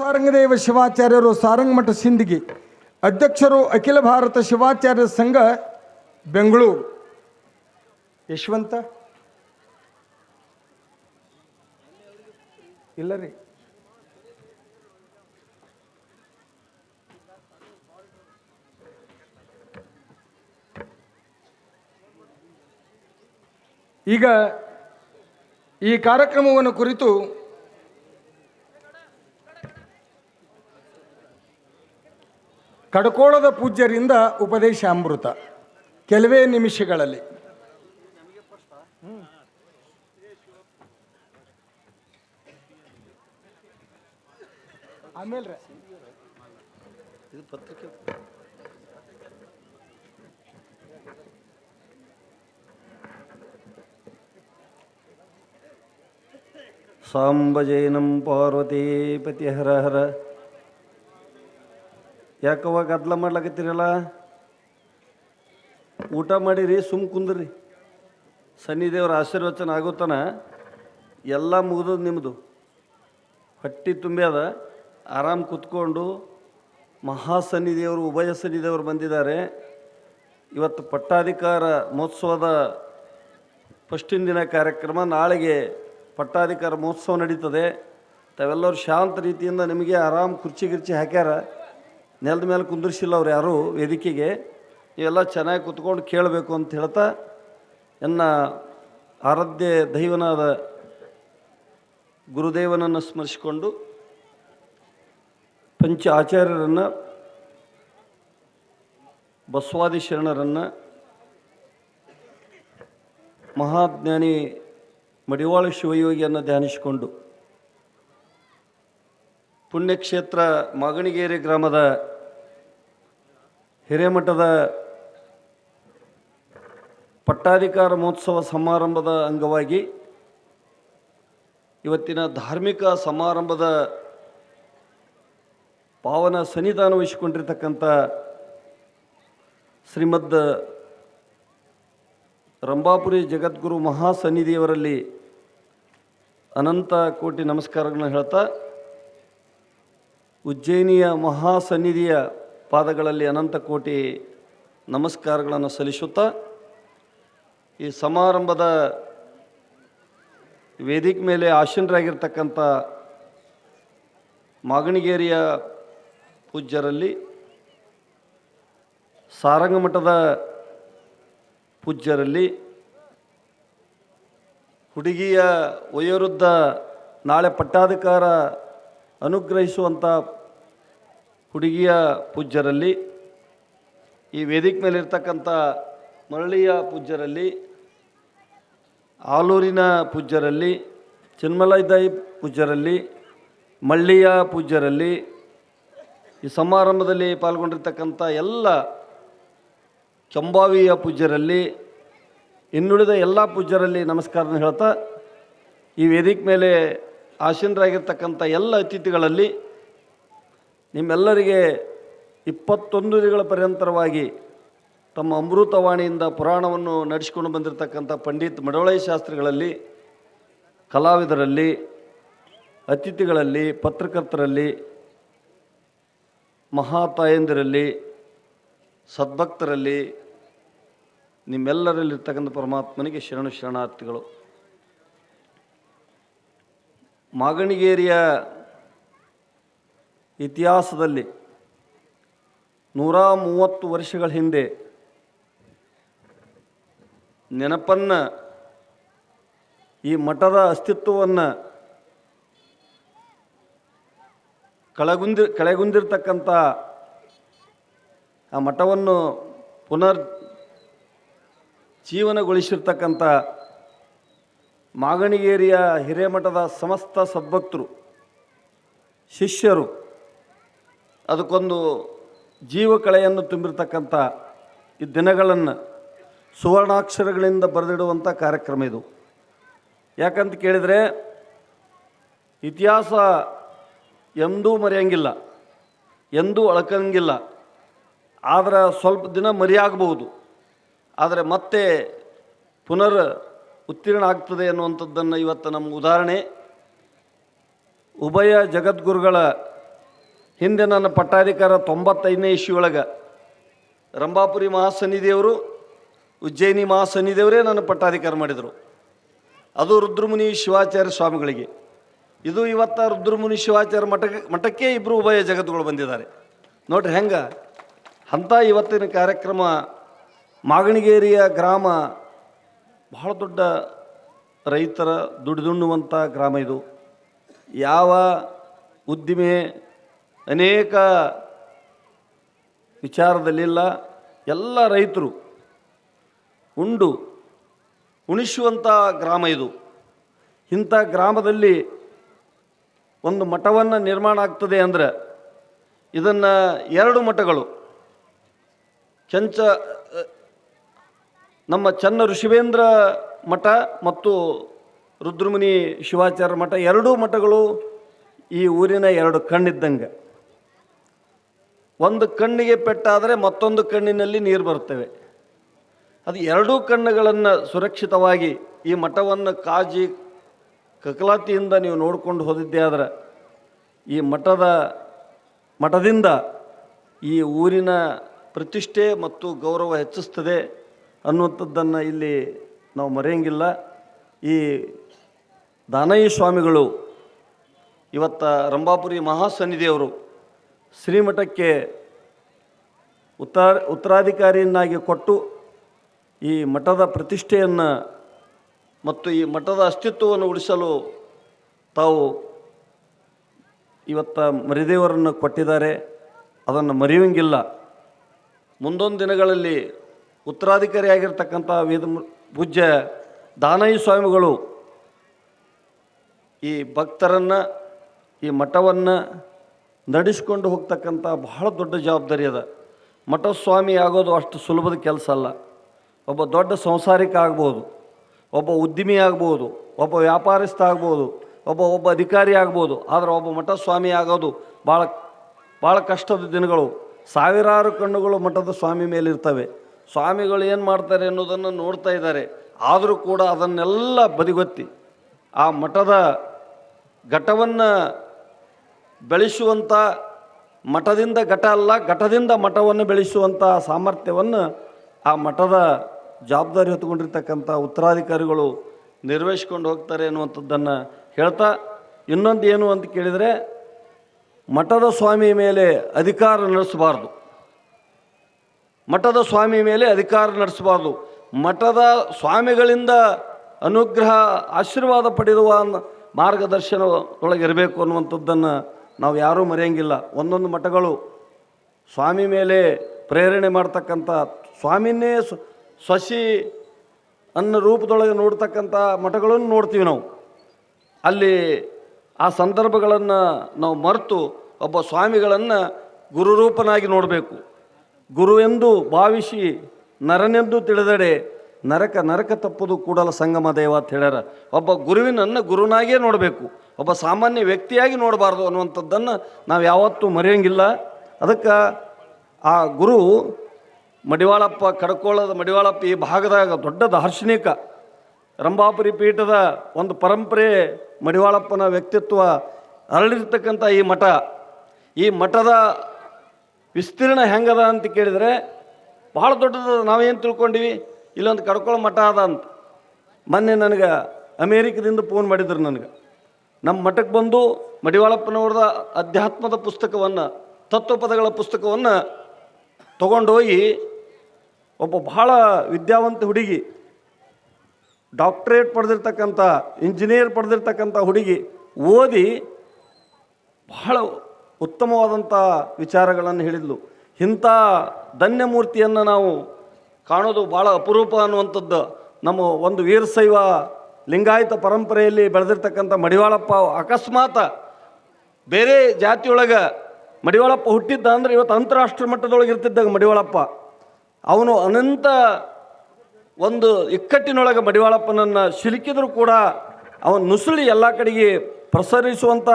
ಸಾರಂಗದೇವ ಶಿವಾಚಾರ್ಯರು ಸಾರಂಗಮಠ ಸಿಂದಗಿ ಅಧ್ಯಕ್ಷರು ಅಖಿಲ ಭಾರತ ಶಿವಾಚಾರ್ಯ ಸಂಘ ಬೆಂಗಳೂರು. ಯಶವಂತ? ಇಲ್ಲ ರೀ. ಈಗ ಈ ಕಾರ್ಯಕ್ರಮವನ್ನು ಕುರಿತು ಕಡಕೋಳದ ಪೂಜ್ಯರಿಂದ ಉಪದೇಶ ಅಮೃತ. ಕೆಲವೇ ನಿಮಿಷಗಳಲ್ಲಿ. ಆಮೇಲೆ ಸಾಂಬಜೈನಂ ಪಾರ್ವತೀಪತಿ ಹರ ಹರ. ಯಾಕವ್ವ ಗದ್ದಲ ಮಾಡ್ಲಾಕತ್ತೀರಲ್ಲ? ಊಟ ಮಾಡಿರಿ, ಸುಮ್ ಕುಂದ್ರಿ. ಸನ್ನಿದೇವ್ರ ಆಶೀರ್ವಚನ ಆಗೋತನ ಎಲ್ಲ ಮುಗಿದು ನಿಮ್ಮದು ಹೊಟ್ಟಿ ತುಂಬ್ಯಾದ ಆರಾಮ್ ಕುತ್ಕೊಂಡು ಮಹಾಸನ್ನಿದೇವರು ಉಭಯ ಸನ್ನಿದೇವರು ಬಂದಿದ್ದಾರೆ. ಇವತ್ತು ಪಟ್ಟಾಧಿಕಾರ ಮಹೋತ್ಸವದ ಫಸ್ಟಿನ ದಿನ ಕಾರ್ಯಕ್ರಮ, ನಾಳೆಗೆ ಪಟ್ಟಾಧಿಕಾರ ಮಹೋತ್ಸವ ನಡೀತದೆ. ತಾವೆಲ್ಲರೂ ಶಾಂತ ರೀತಿಯಿಂದ ನಿಮಗೆ ಆರಾಮ್ ಕುರ್ಚಿ ಗಿರ್ಚಿ ಹಾಕ್ಯಾರ. ನೆಲದ ಮೇಲೆ ಕುಂದಿರ್ಸಿಲ್ಲ ಅವ್ರು ಯಾರು ವೇದಿಕೆಗೆ. ಇವೆಲ್ಲ ಚೆನ್ನಾಗಿ ಕುತ್ಕೊಂಡು ಕೇಳಬೇಕು ಅಂತ ಹೇಳ್ತಾ ಎನ್ನ ಆರಾಧ್ಯ ದೈವನಾದ ಗುರುದೇವನನ್ನು ಸ್ಮರಿಸಿಕೊಂಡು ಪಂಚ ಆಚಾರ್ಯರನ್ನು, ಬಸವಾದಿ ಶರಣರನ್ನು, ಮಹಾಜ್ಞಾನಿ ಮಡಿವಾಳ ಶಿವಯೋಗಿಯನ್ನು ಧ್ಯಾನಿಸಿಕೊಂಡು ಪುಣ್ಯಕ್ಷೇತ್ರ ಮಾಗಣಿಗೇರಿ ಗ್ರಾಮದ ಹಿರೇಮಠದ ಪಟ್ಟಾಧಿಕಾರ ಮಹೋತ್ಸವ ಸಮಾರಂಭದ ಅಂಗವಾಗಿ ಇವತ್ತಿನ ಧಾರ್ಮಿಕ ಸಮಾರಂಭದ ಪಾವನ ಸನ್ನಿಧಾನ ವಹಿಸಿಕೊಂಡಿರ್ತಕ್ಕಂಥ ಶ್ರೀಮದ್ ರಂಭಾಪುರಿ ಜಗದ್ಗುರು ಮಹಾಸನ್ನಿಧಿಯವರಲ್ಲಿ ಅನಂತ ಕೋಟಿ ನಮಸ್ಕಾರಗಳನ್ನು ಹೇಳ್ತಾ, ಉಜ್ಜಯಿನಿಯ ಮಹಾಸನ್ನಿಧಿಯ ಪಾದಗಳಲ್ಲಿ ಅನಂತ ಕೋಟಿ ನಮಸ್ಕಾರಗಳನ್ನು ಸಲ್ಲಿಸುತ್ತಾ ಈ ಸಮಾರಂಭದ ವೇದಿಕೆ ಮೇಲೆ ಆಸೀನರಾಗಿರ್ತಕ್ಕಂಥ ಮಾಗಣಿಗೇರಿಯ ಪೂಜ್ಯರಲ್ಲಿ ಸಾರಂಗಮಠದ ಪೂಜ್ಯರಲ್ಲಿ ಹುಡುಗಿಯ ವಯೋವೃದ್ಧ ನಾಳೆ ಪಟ್ಟಾಧಿಕಾರ ಅನುಗ್ರಹಿಸುವಂಥ ಹುಡುಗಿಯ ಪೂಜ್ಯರಲ್ಲಿ, ಈ ವೇದಿಕೆ ಮೇಲೆ ಇರ್ತಕ್ಕಂಥ ಮರಳಿಯ ಪೂಜ್ಯರಲ್ಲಿ, ಆಲೂರಿನ ಪೂಜ್ಯರಲ್ಲಿ ಚಿನ್ಮಲೈದಾಯಿ ಪೂಜ್ಯರಲ್ಲಿ, ಮಳ್ಳಿಯ ಪೂಜ್ಯರಲ್ಲಿ, ಈ ಸಮಾರಂಭದಲ್ಲಿ ಪಾಲ್ಗೊಂಡಿರ್ತಕ್ಕಂಥ ಎಲ್ಲ ಚಂಬಾವಿಯ ಪೂಜ್ಯರಲ್ಲಿ, ಇನ್ನುಳಿದ ಎಲ್ಲ ಪೂಜ್ಯರಲ್ಲಿ ನಮಸ್ಕಾರ ಹೇಳ್ತಾ, ಈ ವೇದಿಕೆ ಮೇಲೆ ಆಸೀನರಾಗಿರ್ತಕ್ಕಂಥ ಎಲ್ಲ ಅತಿಥಿಗಳಲ್ಲಿ ನಿಮ್ಮೆಲ್ಲರಿಗೆ ಇಪ್ಪತ್ತೊಂದು ದಿನಗಳ ಪರ್ಯಂತರವಾಗಿ ತಮ್ಮ ಅಮೃತವಾಣಿಯಿಂದ ಪುರಾಣವನ್ನು ನಡೆಸಿಕೊಂಡು ಬಂದಿರತಕ್ಕಂಥ ಪಂಡಿತ್ ಮಡವಳೈ ಶಾಸ್ತ್ರಿಗಳಲ್ಲಿ, ಕಲಾವಿದರಲ್ಲಿ, ಅತಿಥಿಗಳಲ್ಲಿ, ಪತ್ರಕರ್ತರಲ್ಲಿ ಮಹಾತಾಯಂದಿರಲ್ಲಿ ಸದ್ಭಕ್ತರಲ್ಲಿ, ನಿಮ್ಮೆಲ್ಲರಲ್ಲಿರ್ತಕ್ಕಂಥ ಪರಮಾತ್ಮನಿಗೆ ಶರಣು ಶರಣಾರ್ಥಿಗಳು. ಮಾಗಣಿಗೇರಿಯ ಇತಿಹಾಸದಲ್ಲಿ ನೂರ ಮೂವತ್ತು ವರ್ಷಗಳ ಹಿಂದೆ ನೆನಪನ್ನು ಈ ಮಠದ ಅಸ್ತಿತ್ವವನ್ನು ಕಳಗುಂದಿ, ಕಳೆಗುಂದಿರ್ತಕ್ಕಂಥ ಆ ಮಠವನ್ನು ಪುನರ್ ಜೀವನಗೊಳಿಸಿರ್ತಕ್ಕಂಥ ಮಾಗಣಿಗೇರಿಯ ಹಿರೇಮಠದ ಸಮಸ್ತ ಸದ್ಭಕ್ತರು, ಶಿಷ್ಯರು ಅದಕ್ಕೊಂದು ಜೀವಕಳೆಯನ್ನು ತುಂಬಿರ್ತಕ್ಕಂಥ ಈ ದಿನಗಳನ್ನು ಸುವರ್ಣಾಕ್ಷರಗಳಿಂದ ಬರೆದಿಡುವಂಥ ಕಾರ್ಯಕ್ರಮ ಇದು. ಯಾಕಂತ ಕೇಳಿದರೆ ಇತಿಹಾಸ ಎಂದೂ ಮರೆಯಂಗಿಲ್ಲ, ಎಂದೂ ಅಳ್ಕಂಗಿಲ್ಲ. ಆದರೆ ಸ್ವಲ್ಪ ದಿನ ಮರೆಯಾಗಬಹುದು. ಆದರೆ ಮತ್ತೆ ಪುನರ್ ಉತ್ತೀರ್ಣ ಆಗ್ತದೆ ಅನ್ನುವಂಥದ್ದನ್ನು ಇವತ್ತು ನಮ್ಮ ಉದಾಹರಣೆ. ಉಭಯ ಜಗದ್ಗುರುಗಳ ಹಿಂದೆ ನನ್ನ ಪಟ್ಟಾಧಿಕಾರ ತೊಂಬತ್ತೈದನೇ ಇಶ್ಯೊಳಗೆ ರಂಭಾಪುರಿ ಮಹಾಸನ್ನಿಧಿಯವರು, ಉಜ್ಜಯಿನಿ ಮಹಾಸನ್ನಿಧಿಯವರೇ ನನ್ನ ಪಟ್ಟಾಧಿಕಾರ ಮಾಡಿದರು. ಅದು ರುದ್ರಮುನಿ ಶಿವಾಚಾರ್ಯ ಸ್ವಾಮಿಗಳಿಗೆ. ಇದು ಇವತ್ತ ರುದ್ರಮುನಿ ಶಿವಾಚಾರ್ಯ ಮಠಕ್ಕೆ ಮಠಕ್ಕೆ ಇಬ್ಬರು ಉಭಯ ಜಗತ್ತುಗಳು ಬಂದಿದ್ದಾರೆ. ನೋಡ್ರಿ ಹೆಂಗೆ? ಅಂಥ ಇವತ್ತಿನ ಕಾರ್ಯಕ್ರಮ ಮಾಗಣಿಗೇರಿಯ ಗ್ರಾಮ ಬಹಳ ದೊಡ್ಡ ರೈತರ ದುಡಿದುಣ್ಣುವಂಥ ಗ್ರಾಮ ಇದು. ಯಾವ ಉದ್ದಿಮೆ ಅನೇಕ ವಿಚಾರದಲ್ಲಿಲ್ಲ, ಎಲ್ಲ ರೈತರು ಉಂಡು ಉಣಿಸುವಂಥ ಗ್ರಾಮ ಇದು. ಇಂಥ ಗ್ರಾಮದಲ್ಲಿ ಒಂದು ಮಠವನ್ನು ನಿರ್ಮಾಣ ಆಗ್ತದೆ ಅಂದರೆ ಇದನ್ನು ಎರಡು ಮಠಗಳು. ಚಂಚ, ನಮ್ಮ ಚನ್ನ ಋಷಿವೇಂದ್ರ ಮಠ ಮತ್ತು ರುದ್ರಮುನಿ ಶಿವಾಚಾರ್ಯ ಮಠ, ಎರಡೂ ಮಠಗಳು ಈ ಊರಿನ ಎರಡು ಕಣ್ಣಿದ್ದಂಗೆ. ಒಂದು ಕಣ್ಣಿಗೆ ಪೆಟ್ಟಾದರೆ ಮತ್ತೊಂದು ಕಣ್ಣಿನಲ್ಲಿ ನೀರು ಬರುತ್ತವೆ. ಅದು ಎರಡೂ ಕಣ್ಣುಗಳನ್ನು ಸುರಕ್ಷಿತವಾಗಿ ಈ ಮಠವನ್ನು ಕಾಜಿ ಕಕಲಾತಿಯಿಂದ ನೀವು ನೋಡಿಕೊಂಡು ಹೋದಿದ್ದೇ ಆದರೆ ಈ ಮಠದ ಮಠದಿಂದ ಈ ಊರಿನ ಪ್ರತಿಷ್ಠೆ ಮತ್ತು ಗೌರವ ಹೆಚ್ಚಿಸ್ತದೆ ಅನ್ನುವಂಥದ್ದನ್ನು ಇಲ್ಲಿ ನಾವು ಮರೆಯಂಗಿಲ್ಲ. ಈ ದಾನಯ್ಯ ಸ್ವಾಮಿಗಳು ಇವತ್ತ ರಂಭಾಪುರಿ ಮಹಾಸನ್ನಿಧಿಯವರು ಶ್ರೀಮಠಕ್ಕೆ ಉತ್ತರ ಉತ್ತರಾಧಿಕಾರಿಯನ್ನಾಗಿ ಕೊಟ್ಟು ಈ ಮಠದ ಪ್ರತಿಷ್ಠೆಯನ್ನು ಮತ್ತು ಈ ಮಠದ ಅಸ್ತಿತ್ವವನ್ನು ಉಳಿಸಲು ತಾವು ಇವತ್ತ ಮರಿದೇವರನ್ನು ಕೊಟ್ಟಿದ್ದಾರೆ. ಅದನ್ನು ಮರೆಯುವಂಗಿಲ್ಲ. ಮುಂದೊಂದು ದಿನಗಳಲ್ಲಿ ಉತ್ತರಾಧಿಕಾರಿಯಾಗಿರ್ತಕ್ಕಂಥ ವೇದ ಪೂಜ್ಯ ದಾನಯ್ಯ ಸ್ವಾಮಿಗಳು ಈ ಭಕ್ತರನ್ನು, ಈ ಮಠವನ್ನು ನಡೆಸ್ಕೊಂಡು ಹೋಗ್ತಕ್ಕಂಥ ಬಹಳ ದೊಡ್ಡ ಜವಾಬ್ದಾರಿ ಅದ. ಮಠಸ್ವಾಮಿ ಆಗೋದು ಅಷ್ಟು ಸುಲಭದ ಕೆಲಸ ಅಲ್ಲ. ಒಬ್ಬ ದೊಡ್ಡ ಸಂಸಾರಿಕ ಆಗ್ಬೋದು, ಒಬ್ಬ ಉದ್ಯಮಿ ಆಗ್ಬೋದು, ಒಬ್ಬ ವ್ಯಾಪಾರಸ್ಥ ಆಗ್ಬೋದು, ಒಬ್ಬ ಒಬ್ಬ ಅಧಿಕಾರಿ ಆಗ್ಬೋದು, ಆದರೆ ಒಬ್ಬ ಮಠಸ್ವಾಮಿ ಆಗೋದು ಭಾಳ ಭಾಳ ಕಷ್ಟದ ದಿನಗಳು. ಸಾವಿರಾರು ಕಣ್ಣುಗಳು ಮಠದ ಸ್ವಾಮಿ ಮೇಲಿರ್ತವೆ ಸ್ವಾಮಿಗಳು ಏನು ಮಾಡ್ತಾರೆ ಅನ್ನೋದನ್ನು ನೋಡ್ತಾ ಇದ್ದಾರೆ. ಆದರೂ ಕೂಡ ಅದನ್ನೆಲ್ಲ ಬದಿಗೊತ್ತಿ ಆ ಮಠದ ಘಟವನ್ನು ಬೆಳೆಸುವಂಥ ಮಠದಿಂದ ಘಟ ಅಲ್ಲ, ಘಟದಿಂದ ಮಠವನ್ನು ಬೆಳೆಸುವಂಥ ಸಾಮರ್ಥ್ಯವನ್ನು ಆ ಮಠದ ಜವಾಬ್ದಾರಿ ಹೊತ್ಕೊಂಡಿರ್ತಕ್ಕಂಥ ಉತ್ತರಾಧಿಕಾರಿಗಳು ನಿರ್ವಹಿಸ್ಕೊಂಡು ಹೋಗ್ತಾರೆ ಅನ್ನುವಂಥದ್ದನ್ನು ಹೇಳ್ತಾ, ಇನ್ನೊಂದು ಏನು ಅಂತ ಕೇಳಿದರೆ, ಮಠದ ಸ್ವಾಮಿ ಮೇಲೆ ಅಧಿಕಾರ ನಡೆಸಬಾರ್ದು. ಮಠದ ಸ್ವಾಮಿ ಮೇಲೆ ಅಧಿಕಾರ ನಡೆಸಬಾರ್ದು. ಮಠದ ಸ್ವಾಮಿಗಳಿಂದ ಅನುಗ್ರಹ, ಆಶೀರ್ವಾದ ಪಡೆಯುವ ಮಾರ್ಗದರ್ಶನದೊಳಗಿರಬೇಕು ಅನ್ನುವಂಥದ್ದನ್ನು ನಾವು ಯಾರೂ ಮರೆಯಂಗಿಲ್ಲ. ಒಂದೊಂದು ಮಠಗಳು ಸ್ವಾಮಿ ಮೇಲೆ ಪ್ರೇರಣೆ ಮಾಡ್ತಕ್ಕಂಥ ಸ್ವಾಮಿನೇ ಸ್ವಶಿ ಅನ್ನ ರೂಪದೊಳಗೆ ನೋಡ್ತಕ್ಕಂಥ ಮಠಗಳನ್ನು ನೋಡ್ತೀವಿ ನಾವು. ಅಲ್ಲಿ ಆ ಸಂದರ್ಭಗಳನ್ನು ನಾವು ಮರೆತು ಒಬ್ಬ ಸ್ವಾಮಿಗಳನ್ನು ಗುರುರೂಪನಾಗಿ ನೋಡಬೇಕು. ಗುರು ಎಂದು ಭಾವಿಸಿ ನರನೆಂದು ತಿಳಿದಡೆ ನರಕ ನರಕ ತಪ್ಪುದು ಕೂಡಲ ಸಂಗಮ ದೇವ ಅಂತ ಹೇಳ್ಯಾರ. ಒಬ್ಬ ಗುರುವಿನನ್ನು ಗುರುನಾಗೇ ನೋಡಬೇಕು. ಒಬ್ಬ ಸಾಮಾನ್ಯ ವ್ಯಕ್ತಿಯಾಗಿ ನೋಡಬಾರ್ದು ಅನ್ನುವಂಥದ್ದನ್ನು ನಾವು ಯಾವತ್ತೂ ಮರೆಯೋಂಗಿಲ್ಲ. ಅದಕ್ಕೆ ಆ ಗುರು ಮಡಿವಾಳಪ್ಪ, ಕಡ್ಕೋಳದ ಮಡಿವಾಳಪ್ಪ ಈ ಭಾಗದಾಗ ದೊಡ್ಡ ದಾರ್ಶನಿಕ. ರಂಭಾಪುರಿ ಪೀಠದ ಒಂದು ಪರಂಪರೆ ಮಡಿವಾಳಪ್ಪನ ವ್ಯಕ್ತಿತ್ವ ಅರಳಿರ್ತಕ್ಕಂಥ ಈ ಮಠ. ಈ ಮಠದ ವಿಸ್ತೀರ್ಣ ಹೆಂಗದ ಅಂತ ಕೇಳಿದರೆ ಭಾಳ ದೊಡ್ಡದ. ನಾವೇನು ತಿಳ್ಕೊಂಡಿವಿ? ಇಲ್ಲೊಂದು ಕಡ್ಕೊಳ ಮಠ ಅದ ಅಂತ. ಮೊನ್ನೆ ನನಗೆ ಅಮೇರಿಕದಿಂದ ಫೋನ್ ಮಾಡಿದ್ರು ನನಗೆ. ನಮ್ಮ ಮಠಕ್ಕೆ ಬಂದು ಮಡಿವಾಳಪ್ಪನವ್ರದ ಅಧ್ಯಾತ್ಮದ ಪುಸ್ತಕವನ್ನು, ತತ್ವಪದಗಳ ಪುಸ್ತಕವನ್ನು ತಗೊಂಡೋಗಿ ಒಬ್ಬ ಬಹಳ ವಿದ್ಯಾವಂತ ಹುಡುಗಿ ಡಾಕ್ಟ್ರೇಟ್ ಪಡೆದಿರ್ತಕ್ಕಂಥ ಇಂಜಿನಿಯರ್ ಪಡೆದಿರ್ತಕ್ಕಂಥ ಹುಡುಗಿ ಓದಿ ಬಹಳ ಉತ್ತಮವಾದಂಥ ವಿಚಾರಗಳನ್ನು ಹೇಳಿದ್ಲು. ಇಂಥ ಧನ್ಯಮೂರ್ತಿಯನ್ನು ನಾವು ಕಾಣೋದು ಭಾಳ ಅಪರೂಪ ಅನ್ನುವಂಥದ್ದು. ನಮ್ಮ ಒಂದು ವೀರಶೈವ ಲಿಂಗಾಯತ ಪರಂಪರೆಯಲ್ಲಿ ಬೆಳೆದಿರ್ತಕ್ಕಂಥ ಮಡಿವಾಳಪ್ಪ ಅಕಸ್ಮಾತ್ ಬೇರೆ ಜಾತಿಯೊಳಗೆ ಮಡಿವಾಳಪ್ಪ ಹುಟ್ಟಿದ್ದ ಅಂದರೆ ಇವತ್ತು ಅಂತಾರಾಷ್ಟ್ರೀಯ ಮಟ್ಟದೊಳಗೆ ಇರ್ತಿದ್ದಾಗ ಮಡಿವಾಳಪ್ಪ. ಅವನು ಅನಂತ ಒಂದು ಇಕ್ಕಟ್ಟಿನೊಳಗೆ ಮಡಿವಾಳಪ್ಪನನ್ನು ಸಿಲುಕಿದರೂ ಕೂಡ ಅವನ ನುಸುಳಿ ಎಲ್ಲ ಕಡೆಗೆ ಪ್ರಸರಿಸುವಂಥ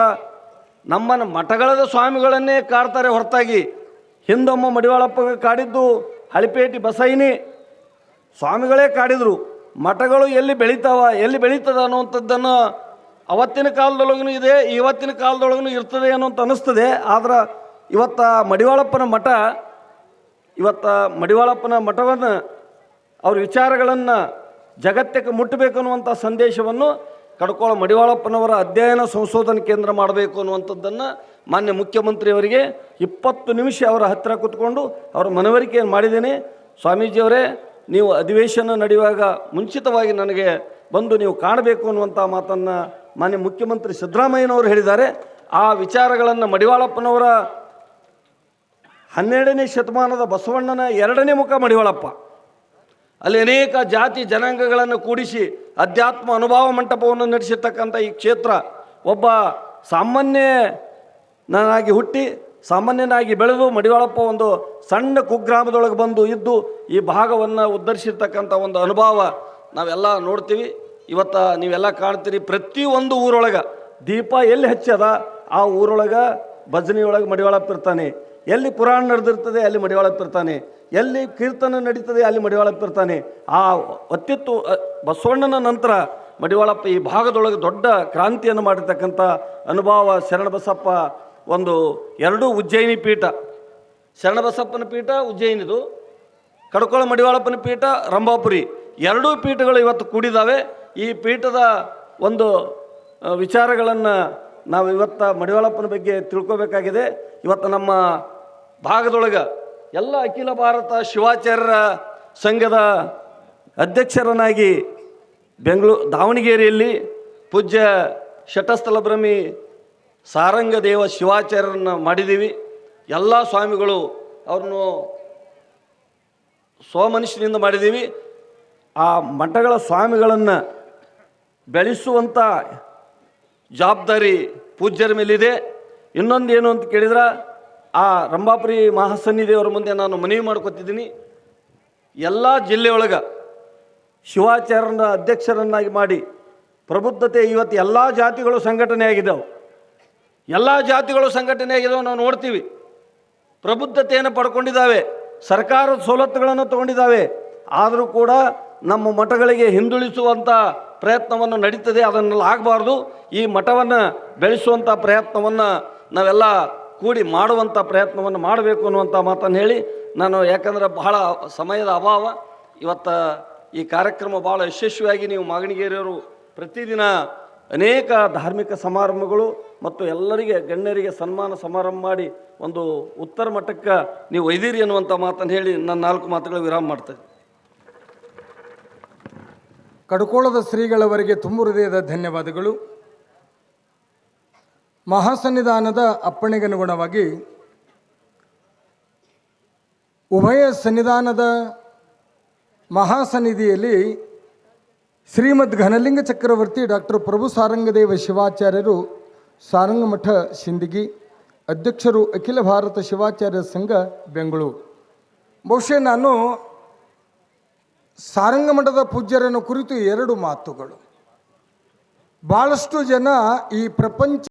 ನಮ್ಮನ್ನು ಮಠಗಳದ ಸ್ವಾಮಿಗಳನ್ನೇ ಕಾಡ್ತಾರೆ ಹೊರತಾಗಿ ಹಿಂದೊಮ್ಮ ಮಡಿವಾಳಪ್ಪ ಕಾಡಿದ್ದು ಹಳಿಪೇಟಿ ಬಸೈನಿ. ಸ್ವಾಮಿಗಳೇ ಕಾಡಿದರು, ಮಠಗಳು ಎಲ್ಲಿ ಬೆಳೀತಾವ, ಎಲ್ಲಿ ಬೆಳೀತದ ಅನ್ನುವಂಥದ್ದನ್ನು ಅವತ್ತಿನ ಕಾಲದೊಳಗೂ ಇದೆ, ಇವತ್ತಿನ ಕಾಲದೊಳಗೂ ಇರ್ತದೆ ಅನ್ನೋಂತ ಅನ್ನಿಸ್ತದೆ. ಆದ್ರೆ ಇವತ್ತ ಮಡಿವಾಳಪ್ಪನ ಮಠ, ಇವತ್ತ ಮಡಿವಾಳಪ್ಪನ ಮಠವನ್ನು ಅವ್ರ ವಿಚಾರಗಳನ್ನು ಜಗತ್ತಕ್ಕೆ ಮುಟ್ಟಬೇಕು ಅನ್ನುವಂಥ ಸಂದೇಶವನ್ನು ಕಡ್ಕೋಳ ಮಡಿವಾಳಪ್ಪನವರ ಅಧ್ಯಯನ ಸಂಶೋಧನೆ ಕೇಂದ್ರ ಮಾಡಬೇಕು ಅನ್ನುವಂಥದ್ದನ್ನು ಮಾನ್ಯ ಮುಖ್ಯಮಂತ್ರಿಯವರಿಗೆ ಇಪ್ಪತ್ತು ನಿಮಿಷ ಅವರ ಹತ್ತಿರ ಕೂತ್ಕೊಂಡು ಅವರ ಮನವರಿಕೆಯನ್ನು ಮಾಡಿದ್ದೇನೆ. ಸ್ವಾಮೀಜಿಯವರೇ, ನೀವು ಅಧಿವೇಶನ ನಡೆಯುವಾಗ ಮುಂಚಿತವಾಗಿ ನನಗೆ ಬಂದು ನೀವು ಕಾಣಬೇಕು ಅನ್ನುವಂಥ ಮಾತನ್ನು ಮಾನ್ಯ ಮುಖ್ಯಮಂತ್ರಿ ಸಿದ್ದರಾಮಯ್ಯನವರು ಹೇಳಿದ್ದಾರೆ. ಆ ವಿಚಾರಗಳನ್ನು ಮಡಿವಾಳಪ್ಪನವರ ಹನ್ನೆರಡನೇ ಶತಮಾನದ ಬಸವಣ್ಣನ ಎರಡನೇ ಮುಖ ಮಡಿವಾಳಪ್ಪ. ಅಲ್ಲಿ ಅನೇಕ ಜಾತಿ ಜನಾಂಗಗಳನ್ನು ಕೂಡಿಸಿ ಅಧ್ಯಾತ್ಮ ಅನುಭವ ಮಂಟಪವನ್ನು ನಡೆಸಿರ್ತಕ್ಕಂಥ ಈ ಕ್ಷೇತ್ರ ಒಬ್ಬ ಸಾಮಾನ್ಯನಾಗಿ ಹುಟ್ಟಿ, ಸಾಮಾನ್ಯನಾಗಿ ಬೆಳೆದು ಮಡಿವಾಳಪ್ಪ ಒಂದು ಸಣ್ಣ ಕುಗ್ರಾಮದೊಳಗೆ ಬಂದು ಇದ್ದು ಈ ಭಾಗವನ್ನು ಉದ್ಧರಿಸಿರ್ತಕ್ಕಂಥ ಒಂದು ಅನುಭವ ನಾವೆಲ್ಲ ನೋಡ್ತೀವಿ. ಇವತ್ತು ನೀವೆಲ್ಲ ಕಾಣ್ತೀರಿ ಪ್ರತಿಯೊಂದು ಊರೊಳಗೆ ದೀಪ ಎಲ್ಲಿ ಹಚ್ಚದ? ಆ ಊರೊಳಗೆ ಭಜನೆಯೊಳಗೆ ಮಡಿವಾಳಪ್ಪ ಇರ್ತಾನೆ. ಎಲ್ಲಿ ಪುರಾಣ ನಡೆದಿರ್ತದೆ, ಅಲ್ಲಿ ಮಡಿವಾಳಕ್ಕೆ ಬರ್ತಾನೆ. ಎಲ್ಲಿ ಕೀರ್ತನ ನಡೀತದೆ, ಅಲ್ಲಿ ಮಡಿವಾಳಕ್ಕೆ ಬರ್ತಾನೆ. ಆ ಅತ್ಯುತ್ತು ಬಸವಣ್ಣನ ನಂತರ ಮಡಿವಾಳಪ್ಪ ಈ ಭಾಗದೊಳಗೆ ದೊಡ್ಡ ಕ್ರಾಂತಿಯನ್ನು ಮಾಡಿರ್ತಕ್ಕಂಥ ಅನುಭವ ಶರಣಬಸಪ್ಪ ಒಂದು ಎರಡೂ ಉಜ್ಜಯಿನಿ ಪೀಠ. ಶರಣಬಸಪ್ಪನ ಪೀಠ, ಉಜ್ಜಯಿನಿದು. ಕಡ್ಕೊಳ ಮಡಿವಾಳಪ್ಪನ ಪೀಠ, ರಂಭಾಪುರಿ. ಎರಡೂ ಪೀಠಗಳು ಇವತ್ತು ಕೂಡಿದ್ದಾವೆ ಈ ಪೀಠದ ಒಂದು ವಿಚಾರಗಳನ್ನು ನಾವು ಇವತ್ತು ಮಡಿವಾಳಪ್ಪನ ಬಗ್ಗೆ ತಿಳ್ಕೊಬೇಕಾಗಿದೆ. ಇವತ್ತು ನಮ್ಮ ಭಾಗದೊಳಗೆ ಎಲ್ಲ ಅಖಿಲ ಭಾರತ ಶಿವಾಚಾರ್ಯರ ಸಂಘದ ಅಧ್ಯಕ್ಷರನ್ನಾಗಿ ಬೆಂಗಳೂರು ದಾವಣಗೆರೆಯಲ್ಲಿ ಪೂಜ್ಯ ಶಟಸ್ಥಲ ಬ್ರಹ್ಮಿ ಸಾರಂಗದೇವ ಶಿವಾಚಾರ್ಯರನ್ನು ಮಾಡಿದ್ದೀವಿ ಎಲ್ಲ ಸ್ವಾಮಿಗಳು ಅವ್ರನ್ನು ಸ್ವಮನುಷ್ಯನಿಂದ ಮಾಡಿದ್ದೀವಿ ಆ ಮಠಗಳ ಸ್ವಾಮಿಗಳನ್ನು ಬೆಳೆಸುವಂಥ ಜವಾಬ್ದಾರಿ ಪೂಜ್ಯರ ಮೇಲಿದೆ. ಇನ್ನೊಂದು ಏನು ಅಂತ ಕೇಳಿದ್ರೆ, ಆ ರಂಭಾಪುರಿ ಮಹಾಸನ್ನಿಧಿಯವರ ಮುಂದೆ ನಾನು ಮನವಿ ಮಾಡ್ಕೊತಿದ್ದೀನಿ. ಎಲ್ಲ ಜಿಲ್ಲೆಯೊಳಗೆ ಶಿವಾಚಾರ್ಯನ ಅಧ್ಯಕ್ಷರನ್ನಾಗಿ ಮಾಡಿ, ಪ್ರಬುದ್ಧತೆ ಇವತ್ತು ಎಲ್ಲ ಜಾತಿಗಳು ಸಂಘಟನೆ ಆಗಿದ್ದಾವೆ ಎಲ್ಲ ಜಾತಿಗಳು ಸಂಘಟನೆ ಆಗಿದ್ದಾವೆ ನಾವು ನೋಡ್ತೀವಿ. ಪ್ರಬುದ್ಧತೆಯನ್ನು ಪಡ್ಕೊಂಡಿದ್ದಾವೆ, ಸರ್ಕಾರದ ಸವಲತ್ತುಗಳನ್ನು ತಗೊಂಡಿದ್ದಾವೆ. ಆದರೂ ಕೂಡ ನಮ್ಮ ಮಠಗಳಿಗೆ ಹಿಂದುಳಿಸುವಂಥ ಪ್ರಯತ್ನವನ್ನು ನಡೀತದೆ, ಅದನ್ನೆಲ್ಲ ಆಗಬಾರ್ದು. ಈ ಮಠವನ್ನು ಬೆಳೆಸುವಂಥ ಪ್ರಯತ್ನವನ್ನು ನಾವೆಲ್ಲ ಕೂಡಿ ಮಾಡುವಂಥ ಪ್ರಯತ್ನವನ್ನು ಮಾಡಬೇಕು ಅನ್ನುವಂಥ ಮಾತನ್ನು ಹೇಳಿ ನಾನು ಯಾಕಂದರೆ ಬಹಳ ಸಮಯದ ಅಭಾವ. ಇವತ್ತು ಈ ಕಾರ್ಯಕ್ರಮ ಭಾಳ ಯಶಸ್ವಿಯಾಗಿ ನೀವು ಮಾಗಣಿಗೇರಿಯವರು ಪ್ರತಿದಿನ ಅನೇಕ ಧಾರ್ಮಿಕ ಸಮಾರಂಭಗಳು ಮತ್ತು ಎಲ್ಲರಿಗೆ, ಗಣ್ಯರಿಗೆ ಸನ್ಮಾನ ಸಮಾರಂಭ ಮಾಡಿ ಒಂದು ಉತ್ತರ ಮಟ್ಟಕ್ಕೆ ನೀವು ಒಯ್ದಿರಿ ಅನ್ನುವಂಥ ಮಾತನ್ನು ಹೇಳಿ ನನ್ನ ನಾಲ್ಕು ಮಾತುಗಳು ವಿರಾಮ ಮಾಡ್ತೇನೆ ಕಡ್ಕೋಳದ ಶ್ರೀಗಳವರಿಗೆ ತುಂಬು ಹೃದಯದ ಧನ್ಯವಾದಗಳು. ಮಹಾಸನ್ನಿಧಾನದ ಅಪ್ಪಣೆಗನುಗುಣವಾಗಿ ಉಭಯ ಸನ್ನಿಧಾನದ ಮಹಾಸನ್ನಿಧಿಯಲ್ಲಿ ಶ್ರೀಮದ್ ಘನಲಿಂಗ ಚಕ್ರವರ್ತಿ ಡಾಕ್ಟರ್ ಪ್ರಭು ಸಾರಂಗದೇವ ಶಿವಾಚಾರ್ಯರು ಸಾರಂಗಮಠ ಸಿಂದಿಗಿ, ಅಧ್ಯಕ್ಷರು ಅಖಿಲ ಭಾರತ ಶಿವಾಚಾರ್ಯ ಸಂಘ, ಬೆಂಗಳೂರು. ಬಹುಶಃ ನಾನು ಸಾರಂಗಮಠದ ಪೂಜ್ಯರನ್ನು ಕುರಿತು ಎರಡು ಮಾತುಗಳು. ಭಾಳಷ್ಟು ಜನ ಈ ಪ್ರಪಂಚ